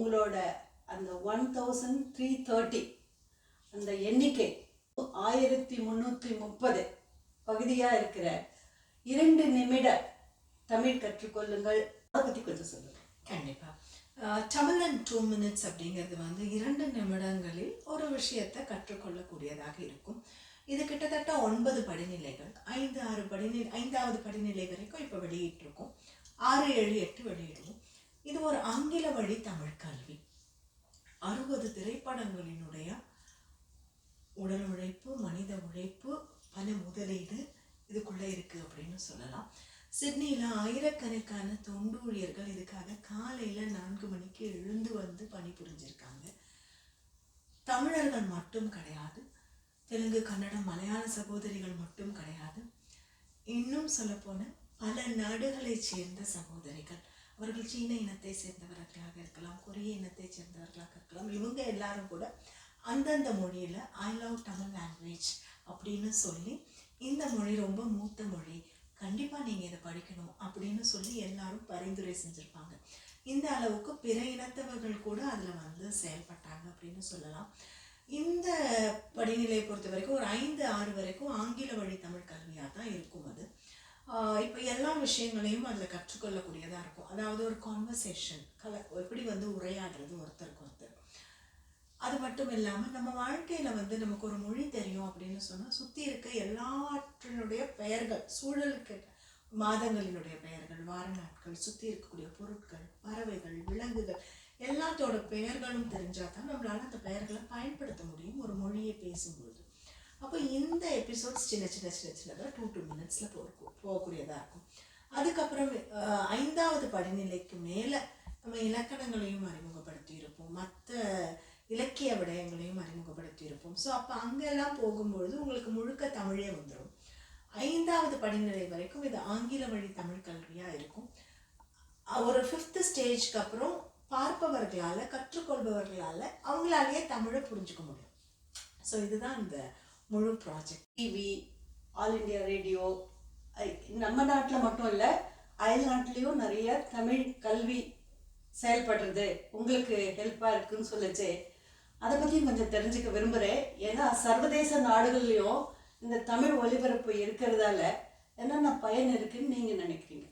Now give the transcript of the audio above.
உங்களோட அந்த one thousand three thirty அந்த எண்ணிக்கை ஆயிரத்தி முந்நூற்றி முப்பது பகுதியாக இருக்கிற இரண்டு நிமிட தமிழ் கற்றுக்கொள்ளுங்கள். அதை பற்றி கொஞ்சம் சொல்லுங்கள் கண்டிப்பாக தமிழ் அண்ட் டூ மினிட்ஸ் அப்படிங்கிறது வந்து இரண்டு நிமிடங்களில் ஒரு விஷயத்தை கற்றுக்கொள்ளக்கூடியதாக இருக்கும். இது கிட்டத்தட்ட ஒன்பது படிநிலைகள். ஐந்து ஆறு படிநிலை ஐந்தாவது படிநிலை வரைக்கும் இப்போ வெளியிட்டிருக்கோம். ஆறு ஏழு எட்டு வெளியிடுவோம். இது ஒரு ஆங்கில வழி தமிழ் கல்வி. அறுபது திரைப்படங்களினுடைய உடல் உழைப்பு மனித உழைப்பு பல முதலீடு இதுக்குள்ளே இருக்குது அப்படின்னு சொல்லலாம். சிட்னியில் ஆயிரக்கணக்கான தொண்டு ஊழியர்கள் இதுக்காக காலையில் நான்கு மணிக்கு எழுந்து வந்து பணிபுரிஞ்சிருக்காங்க தமிழர்கள் மட்டும் கிடையாது. தெலுங்கு கன்னடம் மலையாள சகோதரிகள் மட்டும் கிடையாது. இன்னும் சொல்லப்போன பல நாடுகளைச் சேர்ந்த சகோதரிகள். அவர்கள் சீன இனத்தை சேர்ந்தவர்களாக இருக்கலாம் கொரிய இனத்தை சேர்ந்தவர்களாக இருக்கலாம் இவங்க எல்லாரும் கூட அந்தந்த மொழியில் ஐ லவ் தமிழ் லாங்குவேஜ் அப்படின்னு சொல்லி இந்த மொழி ரொம்ப மூத்த மொழி கண்டிப்பாக நீங்கள் இதை படிக்கணும் அப்படின்னு சொல்லி எல்லாரும் பரிந்துரை செஞ்சுருப்பாங்க. இந்த அளவுக்கு பிற இனத்தவர்கள் கூட அதில் வந்து செயல்பட்டாங்க அப்படின்னு சொல்லலாம். இந்த படிநிலையை பொறுத்த வரைக்கும் ஒரு ஐந்து ஆறு வரைக்கும் ஆங்கில வழி தமிழ் கல்வியாக தான் இருக்கும் அது. இப்போ எல்லா விஷயங்களையும் அதில் கற்றுக்கொள்ளக்கூடியதாக இருக்கும். அதாவது ஒரு கான்வர்சேஷன் கல எப்படி வந்து உரையாடுறது ஒருத்தருக்கு ஒருத்தர். அது மட்டும் இல்லாமல் நம்ம வாழ்க்கையில் வந்து நமக்கு ஒரு மொழி தெரியும் அப்படின்னு சொன்னால் சுற்றி இருக்க எல்லாற்றினுடைய பெயர்கள் சூழலுக்கு மாதங்களினுடைய பெயர்கள் வார நாட்கள் சுற்றி இருக்கக்கூடிய பொருட்கள் பறவைகள் விலங்குகள் எல்லாத்தோட பெயர்களும் தெரிஞ்சால் தான் நம்மளால அந்த பெயர்களை பயன்படுத்த முடியும். ஒரு மொழியை பேசும்பொழுது. அப்போ இந்த எபிசோட்ஸ் சின்ன சின்ன சின்ன சின்னதாக டூ டூ மினிட்ஸில் போகும் போகக்கூடியதாக இருக்கும். அதுக்கப்புறம் ஐந்தாவது படிநிலைக்கு மேலே நம்ம இலக்கணங்களையும் அறிமுகப்படுத்தி இருப்போம். மற்ற இலக்கிய விடயங்களையும் அறிமுகப்படுத்தி இருப்போம். ஸோ அப்போ அங்கெல்லாம் போகும்பொழுது உங்களுக்கு முழுக்க தமிழே வந்துடும் ஐந்தாவது படிநிலை வரைக்கும் இது ஆங்கில வழி தமிழ் கல்வியாக இருக்கும். ஒரு ஃபிஃப்த்து ஸ்டேஜ்க்கு அப்புறம் பார்ப்பவர்களால் கற்றுக்கொள்பவர்களால் அவங்களாலேயே தமிழை புரிஞ்சுக்க முடியும். ஸோ இதுதான் இந்த முழு project TV All India Radio நம்ம நாட்டில் மட்டும் இல்லை அயல் நாட்டிலையும் நிறைய தமிழ் கல்வி செயல்படுறது உங்களுக்கு ஹெல்ப்பாக இருக்குன்னு சொல்லிச்சு. அதை பற்றியும் கொஞ்சம் தெரிஞ்சுக்க விரும்புகிறேன் ஏன்னா சர்வதேச நாடுகள்லையும் இந்த தமிழ் ஒலிபரப்பு இருக்கிறதால என்னென்ன பயன் இருக்குன்னு நீங்கள் நினைக்கிறீங்க?